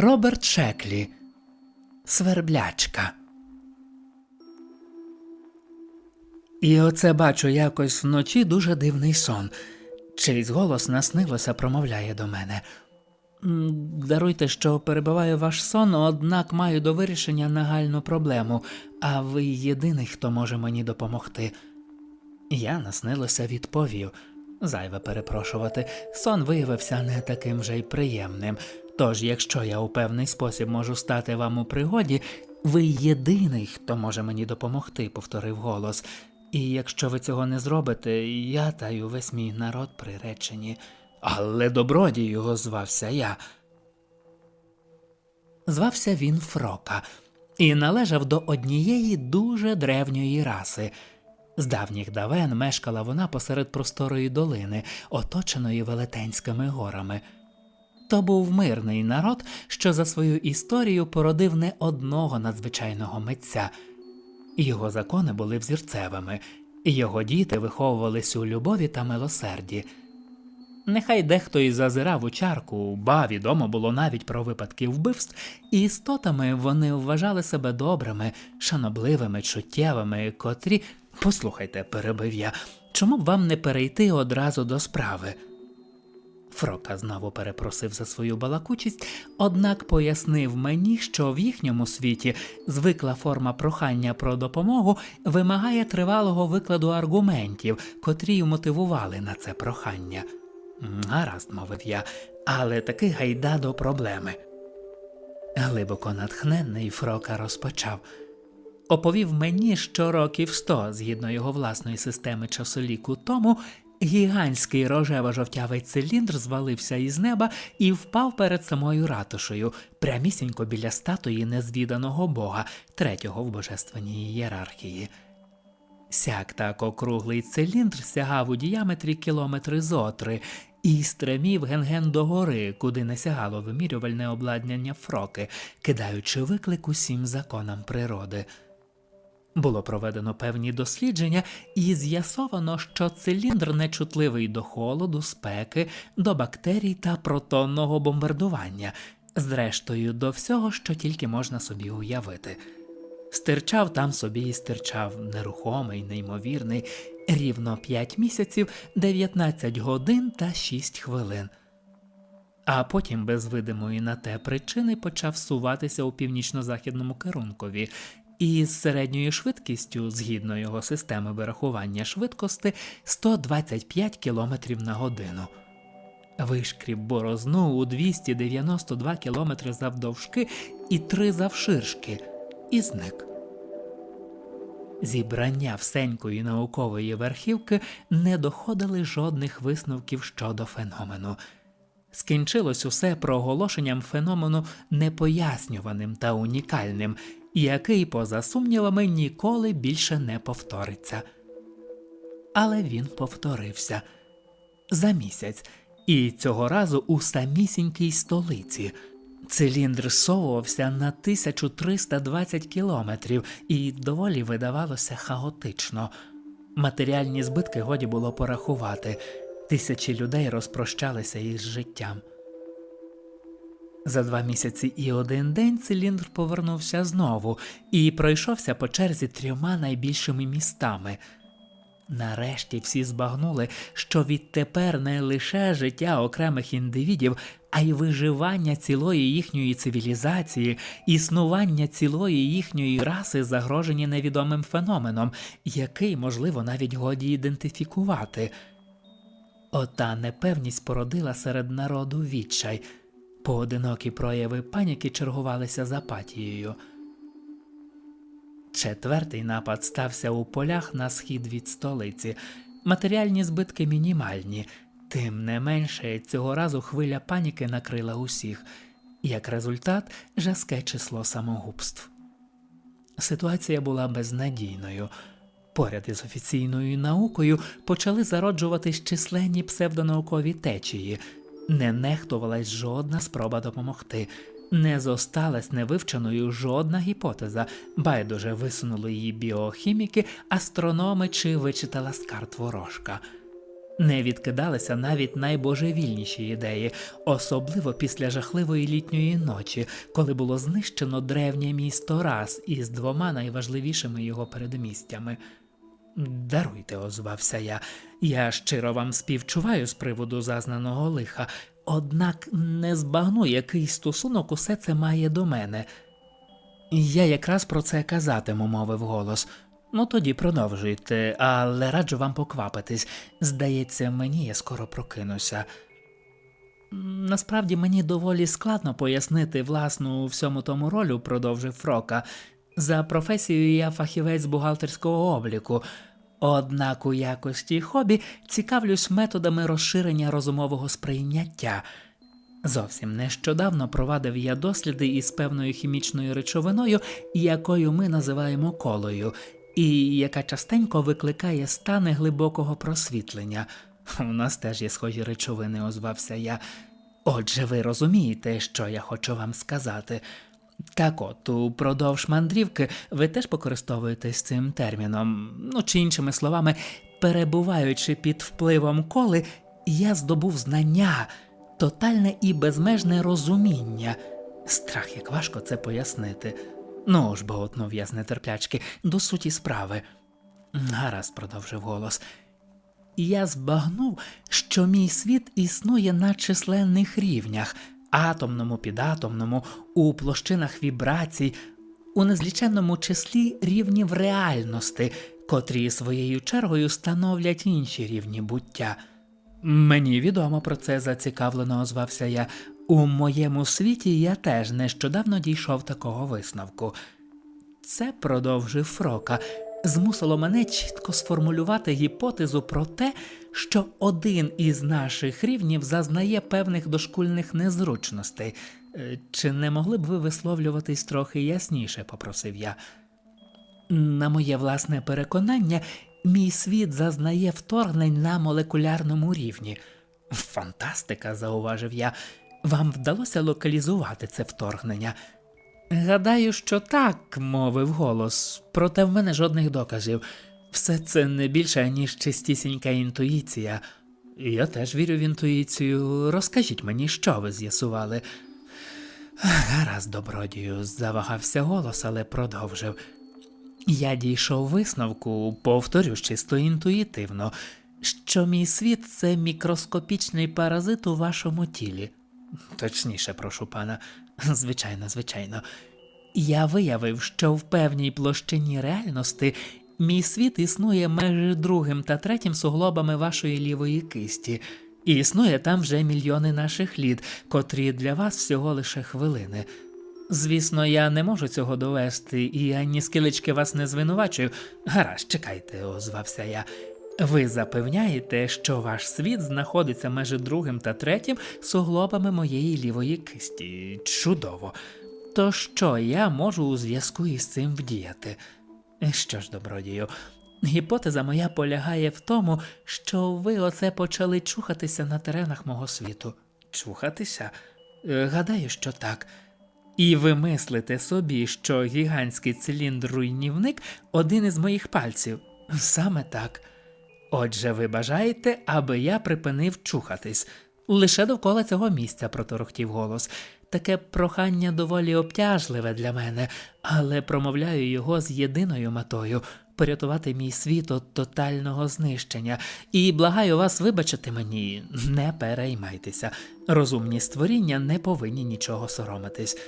Роберт Шеклі. Сверблячка. І оце бачу якось вночі дуже дивний сон. Чийсь голос наснилося, промовляє до мене. Даруйте, що перебиваю ваш сон, однак маю до вирішення нагальну проблему, а ви єдиний, хто може мені допомогти. Я наснилося відповів. Зайве перепрошувати, сон виявився не таким же й приємним. Тож, якщо я у певний спосіб можу стати вам у пригоді, ви єдиний, хто може мені допомогти, повторив голос. І якщо ви цього не зробите, я та й увесь мій народ приречені. Але добродій його звався я. Звався він Фрока і належав до однієї дуже древньої раси. З давніх давен мешкала вона посеред просторої долини, оточеної велетенськими горами. То був мирний народ, що за свою історію породив не одного надзвичайного митця. Його закони були взірцевими, його діти виховувались у любові та милосерді. Нехай дехто і зазирав у чарку, ба відомо було навіть про випадки вбивств, і істотами вони вважали себе добрими, шанобливими, чуттєвими, котрі. Послухайте, перебив я, чому б вам не перейти одразу до справи? Фрока знову перепросив за свою балакучість, однак пояснив мені, що в їхньому світі звикла форма прохання про допомогу вимагає тривалого викладу аргументів, котрі мотивували на це прохання. Гаразд, мовив я, але таки гайда до проблеми. Глибоко натхненний Фрока розпочав. Оповів мені, що років сто, згідно його власної системи часоліку тому, гігантський рожево-жовтявий циліндр звалився із неба і впав перед самою ратушею, прямісінько біля статуї незвіданого бога, третього в божественній ієрархії. Сяк так округлий циліндр сягав у діаметрі кілометри зотри і стремів ген-ген до гори, куди не сягало вимірювальне обладнання фроки, кидаючи виклик усім законам природи. Було проведено певні дослідження і з'ясовано, що циліндр нечутливий до холоду, спеки, до бактерій та протонного бомбардування, зрештою до всього, що тільки можна собі уявити. Стирчав там собі і стирчав, нерухомий, неймовірний, рівно 5 місяців, 19 годин та 6 хвилин. А потім, без видимої на те причини, почав суватися у північно-західному керункові, і з середньою швидкістю, згідно його системи вирахування швидкости, 125 км на годину. Вишкріб борозну у 292 км завдовжки і 3 завширшки, і зник. Зібрання всенької наукової верхівки не доходили жодних висновків щодо феномену. Скінчилось усе проголошенням феномену непояснюваним та унікальним, який, поза сумнівами, ніколи більше не повториться. Але він повторився за місяць, і цього разу у самісінькій столиці. Циліндр совувався на 1320 кілометрів і доволі видавалося хаотично. Матеріальні збитки годі було порахувати. Тисячі людей розпрощалися із життям. За два місяці і один день циліндр повернувся знову і пройшовся по черзі трьома найбільшими містами. Нарешті всі збагнули, що відтепер не лише життя окремих індивідів, а й виживання цілої їхньої цивілізації, існування цілої їхньої раси загрожені невідомим феноменом, який, можливо, навіть годі ідентифікувати. Ота непевність породила серед народу відчай. Поодинокі прояви паніки чергувалися з апатією. Четвертий напад стався у полях на схід від столиці. Матеріальні збитки мінімальні, тим не менше цього разу хвиля паніки накрила усіх, як результат жаске число самогубств. Ситуація була безнадійною. Поряд із офіційною наукою почали зароджуватись численні псевдонаукові течії, не нехтувалась жодна спроба допомогти, не зосталась невивченою жодна гіпотеза, байдуже висунули її біохіміки, астрономи чи вичитала з карт ворожка. Не відкидалися навіть найбожевільніші ідеї, особливо після жахливої літньої ночі, коли було знищено древнє місто Рас із двома найважливішими його передмістями. Даруйте, озвався я. Я щиро вам співчуваю з приводу зазнаного лиха, однак не збагну, який стосунок усе це має до мене. Я якраз про це казатиму, мовив голос. Ну тоді продовжуйте, але раджу вам поквапитись. Здається, мені я скоро прокинуся. Насправді мені доволі складно пояснити власну всьому тому ролю, продовжив Фрока. За професією я фахівець бухгалтерського обліку. Однак у якості хобі цікавлюсь методами розширення розумового сприйняття. Зовсім нещодавно провадив я досліди із певною хімічною речовиною, якою ми називаємо колою, і яка частенько викликає стани глибокого просвітлення. У нас теж є схожі речовини, озвався я. Отже, ви розумієте, що я хочу вам сказати. Так от, упродовж мандрівки ви теж покористовуєтесь цим терміном, ну чи іншими словами, перебуваючи під впливом коли, я здобув знання, тотальне і безмежне розуміння. Страх, як важко це пояснити. Ну ж, бо отнув я з нетерплячки, до суті справи. Гаразд, продовжив голос. Я збагнув, що мій світ існує на численних рівнях атомному, підатомному, у площинах вібрацій, у незліченному числі рівнів реальності, котрі своєю чергою становлять інші рівні буття. Мені відомо про це зацікавлено озвався я. У моєму світі я теж нещодавно дійшов такого висновку. Це продовжив Фрока, змусило мене чітко сформулювати гіпотезу про те, що один із наших рівнів зазнає певних дошкульних незручностей. Е, Чи не могли б ви висловлюватись трохи ясніше, попросив я. На моє власне переконання, мій світ зазнає вторгнень на молекулярному рівні. Фантастика, зауважив я. Вам вдалося локалізувати це вторгнення? Гадаю, що так, мовив голос, проте в мене жодних доказів. Все це не більше, ніж чистісінька інтуїція. Я теж вірю в інтуїцію. Розкажіть мені, що ви з'ясували. Гаразд, добродію, завагався голос, але продовжив. Я дійшов висновку, повторюсь чисто інтуїтивно, що мій світ це мікроскопічний паразит у вашому тілі. Точніше, прошу пана, звичайно, звичайно. Я виявив, що в певній площині реальності мій світ існує між другим та третім суглобами вашої лівої кисті, і існує там вже мільйони наших літ, котрі для вас всього лише хвилини. Звісно, я не можу цього довести, і ані скилечки вас не звинувачую. Гаразд, чекайте, озвався я. Ви запевняєте, що ваш світ знаходиться між другим та третім суглобами моєї лівої кисті. Чудово. То що я можу у зв'язку із цим вдіяти? Що ж, добродію, гіпотеза моя полягає в тому, що ви оце почали чухатися на теренах мого світу. Чухатися? Е, Гадаю, що так. І ви мислите собі, що гігантський циліндр-руйнівник один із моїх пальців. Саме так. Отже, ви бажаєте, аби я припинив чухатись. Лише довкола цього місця проторохтів голос. Таке прохання доволі обтяжливе для мене, але промовляю його з єдиною метою порятувати мій світ від тотального знищення. І благаю вас вибачити мені, не переймайтеся. Розумні створіння не повинні нічого соромитись.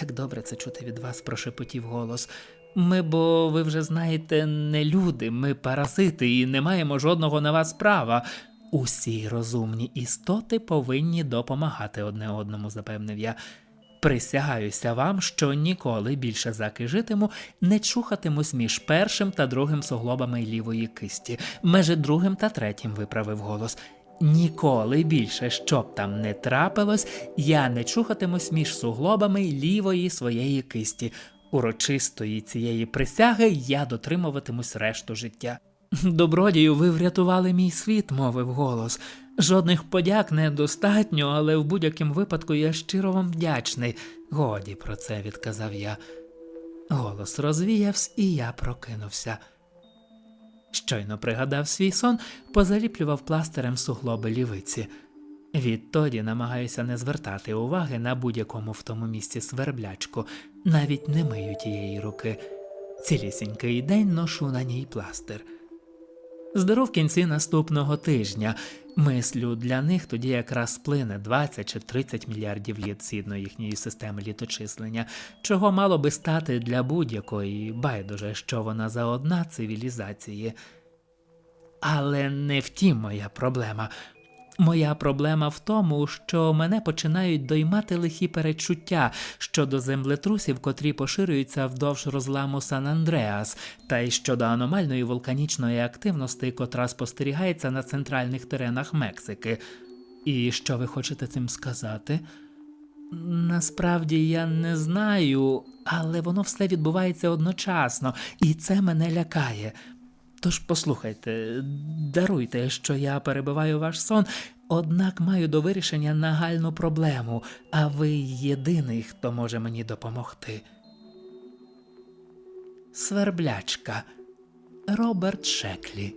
Як добре це чути від вас, прошепотів голос. Ми, бо ви вже знаєте, не люди, ми паразити і не маємо жодного на вас права. Усі розумні істоти повинні допомагати одне одному, запевнив я. Присягаюся вам, що ніколи більше заки житиму, не чухатимусь між першим та другим суглобами лівої кисті, межі другим та третім виправив голос. Ніколи більше, щоб там не трапилось, я не чухатимусь між суглобами лівої своєї кисті. Урочистої цієї присяги я дотримуватимусь решту життя. Добродію, ви врятували мій світ, мовив голос. Жодних подяк недостатньо, але в будь-якому випадку я щиро вам вдячний. Годі про це, відказав я. Голос розвіявся, і я прокинувся. Щойно пригадав свій сон, позаліплював пластирем суглоби лівиці. Відтоді намагаюся не звертати уваги на будь-якому в тому місці сверблячку, навіть не мию тієї руки. Цілісінький день ношу на ній пластир. Здоров кінці наступного тижня. Мислю, для них тоді якраз сплине 20 чи 30 мільярдів літ згідно їхньої системи літочислення, чого мало би стати для будь-якої, байдуже, що вона за одна цивілізації. Але не втім моя проблема. Моя проблема в тому, що мене починають доймати лихі перечуття щодо землетрусів, котрі поширюються вдовж розламу Сан Андреас, та й щодо аномальної вулканічної активності, котра спостерігається на центральних теренах Мексики. І що ви хочете цим сказати? Насправді я не знаю, але воно все відбувається одночасно, і це мене лякає. Тож послухайте, даруйте, що я перебиваю ваш сон, однак маю до вирішення нагальну проблему, а ви єдиний, хто може мені допомогти. Сверблячка Роберт Шеклі